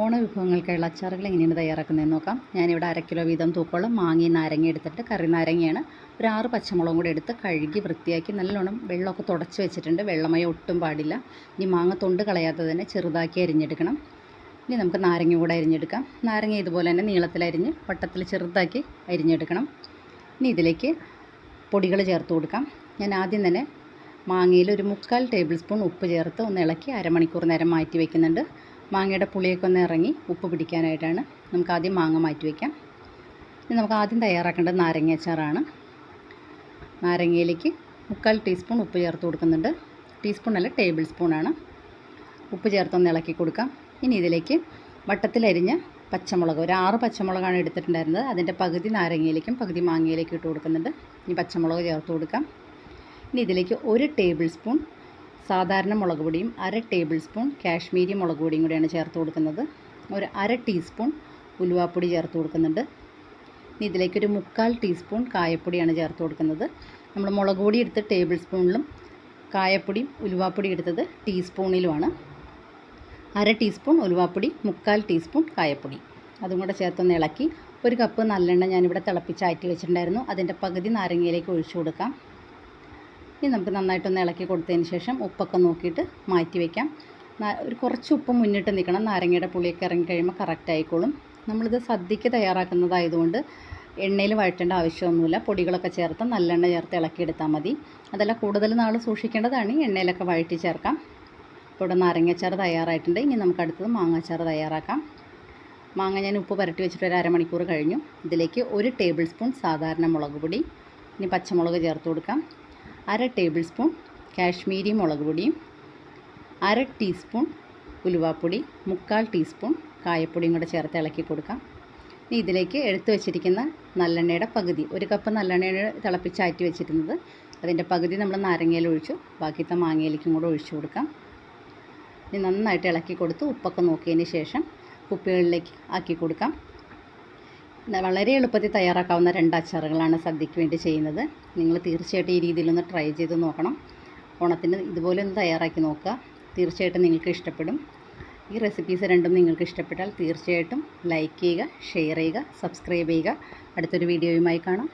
ഓണവിഭവങ്ങൾക്കായുള്ള അച്ചാറുകൾ എങ്ങനെയാണ് തയ്യാറാക്കുന്നതെന്ന് നോക്കാം. ഞാനിവിടെ അര കിലോ വീതം തൂക്കോളം മാങ്ങയും നാരങ്ങ എടുത്തിട്ട് കറി നാരങ്ങയാണ്. ഒരു ആറ് പച്ചമുളകും കൂടി എടുത്ത് കഴുകി വൃത്തിയാക്കി നല്ലോണം വെള്ളമൊക്കെ തുടച്ച് വെച്ചിട്ടുണ്ട്. വെള്ളമയം ഒട്ടും പാടില്ല. ഇനി മാങ്ങ തൊണ്ട് കളയാതെ തന്നെ ചെറുതാക്കി അരിഞ്ഞെടുക്കണം. ഇനി നമുക്ക് നാരങ്ങ കൂടെ അരിഞ്ഞെടുക്കാം. നാരങ്ങ ഇതുപോലെ തന്നെ നീളത്തിൽ അരിഞ്ഞ് വട്ടത്തിൽ ചെറുതാക്കി അരിഞ്ഞെടുക്കണം. ഇനി ഇതിലേക്ക് പൊടികൾ ചേർത്ത് കൊടുക്കാം. ഞാൻ ആദ്യം തന്നെ മാങ്ങയിൽ ഒരു മുക്കാൽ ടേബിൾ സ്പൂൺ ഉപ്പ് ചേർത്ത് ഒന്ന് ഇളക്കി അരമണിക്കൂർ നേരം മാറ്റി വയ്ക്കുന്നുണ്ട് മാങ്ങയുടെ പുളിയൊക്കെ ഒന്ന് ഇറങ്ങി ഉപ്പ് പിടിക്കാനായിട്ടാണ് നമുക്ക് ആദ്യം മാങ്ങ മാറ്റി വയ്ക്കാം. ഇനി നമുക്ക് ആദ്യം തയ്യാറാക്കേണ്ടത് നാരങ്ങ അച്ചാറാണ്. നാരങ്ങയിലേക്ക് മുക്കാൽ ടീസ്പൂൺ ഉപ്പ് ചേർത്ത് കൊടുക്കുന്നുണ്ട്. ടീസ്പൂൺ അല്ല ടേബിൾ സ്പൂണാണ് ഉപ്പ് ചേർത്തൊന്ന് ഇളക്കി കൊടുക്കാം. ഇനി ഇതിലേക്ക് വട്ടത്തിലരിഞ്ഞ പച്ചമുളക് ഒരു ആറ് പച്ചമുളകാണ് എടുത്തിട്ടുണ്ടായിരുന്നത്. അതിന്റെ പകുതി നാരങ്ങയിലേക്കും പകുതി മാങ്ങയിലേക്കും ഇട്ട് കൊടുക്കുന്നുണ്ട്. ഇനി പച്ചമുളക് ചേർത്ത് കൊടുക്കാം. ഇനി ഇതിലേക്ക് ഒരു ടേബിൾ സ്പൂൺ സാധാരണ മുളക് പൊടിയും അര ടേബിൾ സ്പൂൺ കാശ്മീരി മുളക് പൊടിയും കൂടിയാണ് ചേർത്ത് കൊടുക്കുന്നത്. ഒരു അര ടീസ്പൂൺ ഉലുവാപ്പൊടി ചേർത്ത് കൊടുക്കുന്നുണ്ട്. ഇനി ഇതിലേക്കൊരു മുക്കാൽ ടീസ്പൂൺ കായപ്പൊടിയാണ് ചേർത്ത് കൊടുക്കുന്നത്. നമ്മൾ മുളക് പൊടി എടുത്ത് ടേബിൾ സ്പൂണിലും കായപ്പൊടിയും ഉലുവാപ്പൊടി എടുത്തത് ടീസ്പൂണിലുമാണ്. അര ടീസ്പൂൺ ഉലുവാപ്പൊടി മുക്കാൽ ടീസ്പൂൺ കായപ്പൊടി. അതും കൂടെ ചേർത്തൊന്ന് ഇളക്കി. ഒരു കപ്പ് നല്ലെണ്ണ ഞാനിവിടെ തിളപ്പിച്ചാറ്റി വെച്ചിട്ടുണ്ടായിരുന്നു. അതിന്റെ പകുതി നാരങ്ങയിലേക്ക് ഒഴിച്ചു കൊടുക്കാം. ഇനി നമുക്ക് നന്നായിട്ടൊന്ന് ഇളക്കി കൊടുത്തതിന് ശേഷം ഉപ്പൊക്കെ നോക്കിയിട്ട് മാറ്റി വയ്ക്കാം ഒരു കുറച്ച് ഉപ്പ് മുന്നിട്ട് നിൽക്കണം. നാരങ്ങയുടെ പുളിയൊക്കെ ഇറങ്ങി കഴിയുമ്പോൾ കറക്റ്റ് ആയിക്കോളും. നമ്മളിത് സദ്യക്ക് തയ്യാറാക്കുന്നതായതുകൊണ്ട് എണ്ണയിൽ വഴറ്റേണ്ട ആവശ്യമൊന്നുമില്ല. പൊടികളൊക്കെ ചേർത്ത് നല്ലെണ്ണ ചേർത്ത് ഇളക്കിയെടുത്താൽ മതി. അതല്ല കൂടുതൽ നാൾ സൂക്ഷിക്കേണ്ടതാണ്. എണ്ണയിലൊക്കെ വഴറ്റി ചേർക്കാം. ഇപ്പോൾ ഇവിടെ നാരങ്ങാച്ചാർ തയ്യാറായിട്ടുണ്ട്. ഇനി നമുക്ക് അടുത്തത് മാങ്ങാച്ചാർ തയ്യാറാക്കാം. മാങ്ങ ഞാൻ ഉപ്പ് പുരട്ടി വെച്ചിട്ട് ഒരു അരമണിക്കൂർ കഴിഞ്ഞു. ഇതിലേക്ക് ഒരു ടേബിൾ സ്പൂൺ സാധാരണ മുളക് പൊടി ഇനി പച്ചമുളക് ചേർത്ത് കൊടുക്കാം. അര ടേബിൾ സ്പൂൺ കാശ്മീരി മുളക് പൊടിയും അര ടീസ്പൂൺ ഉലുവാപ്പൊടി മുക്കാൽ ടീസ്പൂൺ കായപ്പൊടിയും കൂടെ ചേർത്ത് ഇളക്കി കൊടുക്കാം. ഇനി ഇതിലേക്ക് എടുത്തു വെച്ചിരിക്കുന്ന നല്ലെണ്ണയുടെ പകുതി ഒരു കപ്പ് നല്ലെണ്ണയുടെ തിളപ്പിച്ചാറ്റി വെച്ചിരുന്നത്. അതിന്റെ പകുതി നമ്മൾ നാരങ്ങയിൽ ഒഴിച്ചു ബാക്കിത്തെ മാങ്ങയിലേക്കും കൂടെ ഒഴിച്ചു കൊടുക്കാം. ഇനി നന്നായിട്ട് ഇളക്കി കൊടുത്ത് ഉപ്പൊക്കെ നോക്കിയതിന് ശേഷം കുപ്പികളിലേക്ക് ആക്കി കൊടുക്കാം. വളരെ എളുപ്പത്തിൽ തയ്യാറാക്കാവുന്ന രണ്ട് അച്ചാറുകളാണ് സദ്യയ്ക്ക് വേണ്ടി ചെയ്യുന്നത്. നിങ്ങൾ തീർച്ചയായിട്ടും ഈ രീതിയിലൊന്ന് ട്രൈ ചെയ്ത് നോക്കണം. ഓണത്തിന് ഇതുപോലെ ഒന്ന് തയ്യാറാക്കി നോക്കുക. തീർച്ചയായിട്ടും നിങ്ങൾക്ക് ഇഷ്ടപ്പെടും. ഈ റെസിപ്പീസ് രണ്ടും നിങ്ങൾക്ക് ഇഷ്ടപ്പെട്ടാൽ തീർച്ചയായിട്ടും ലൈക്ക് ചെയ്യുക ഷെയർ ചെയ്യുക സബ്സ്ക്രൈബ് ചെയ്യുക. അടുത്തൊരു വീഡിയോയുമായി കാണാം.